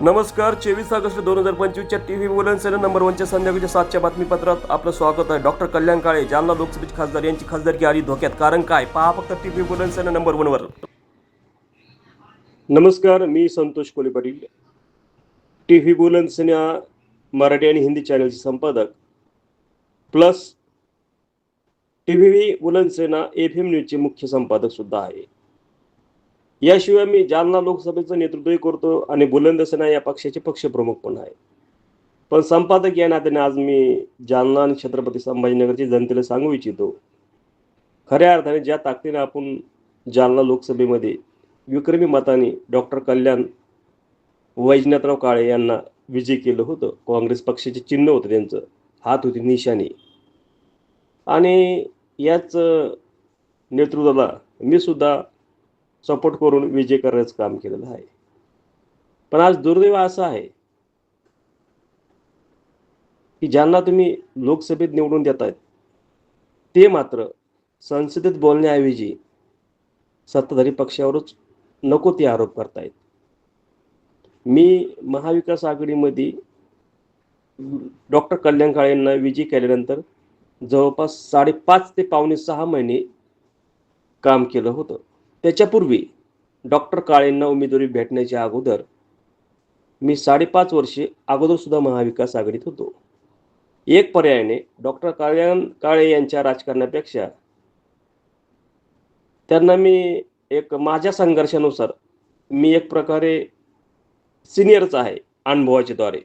नमस्कार चोवीस ऑगस्ट दोन हजार पंचवीसच्या टी व्ही बुलनसेना नंबर वनच्या संध्याकाळच्या सातच्या बातमीपत्रात आपलं स्वागत आहे. डॉक्टर कल्याण काळे जालना लोकसभेचे खासदार यांची खासदारकी आली धोक्यात. कारण काय? पहा फक्त टी व्ही बुलनसेना नंबर वनवर नमस्कार मी संतोष कोले पाटील. टी व्ही बुलनसेना मराठी आणि हिंदी चॅनलचे संपादक. प्लस टी व्ही बुलनसेना एफ एम न्यूजचे मुख्य संपादक सुद्धा आहे. याशिवाय मी जालना लोकसभेचं नेतृत्वही करतो आणि बुलंदसेना या पक्षाचे पक्षप्रमुख पण आहे. पण संपादक या नात्याने आज मी जालना आणि छत्रपती संभाजीनगरच्या जनतेला सांगू इच्छितो. खऱ्या अर्थाने ज्या ताकदीने आपण जालना लोकसभेमध्ये विक्रमी मताने डॉक्टर कल्याण वैजनाथराव काळे यांना विजय केलं होतं काँग्रेस पक्षाचे चिन्ह होतं त्यांचं हात होती निशाणी. आणि याच नेतृत्वाला मी सुद्धा सपोर्ट करून विजय करण्याचं काम केलेलं आहे. पण आज दुर्दैव असं आहे की ज्यांना तुम्ही लोकसभेत निवडून देतायत ते मात्र संसदेत बोलण्याऐवजी सत्ताधारी पक्षावरच नको ते आरोप करतायत. मी महाविकास आघाडीमध्ये डॉक्टर कल्याण काळे यांना विजय केल्यानंतर जवळपास साडेपाच ते पावणे सहा महिने काम केलं होतं. त्याच्यापूर्वी डॉक्टर काळेंना उमेदवारी भेटण्याच्या अगोदर मी साडेपाच वर्षे अगोदर सुद्धा महाविकास आघाडीत होतो. एक पर्यायाने डॉक्टर काळ्यान काळे यांच्या राजकारणापेक्षा त्यांना मी एक माझ्या संघर्षानुसार मी एक प्रकारे सिनियरच आहे अनुभवाच्या द्वारे.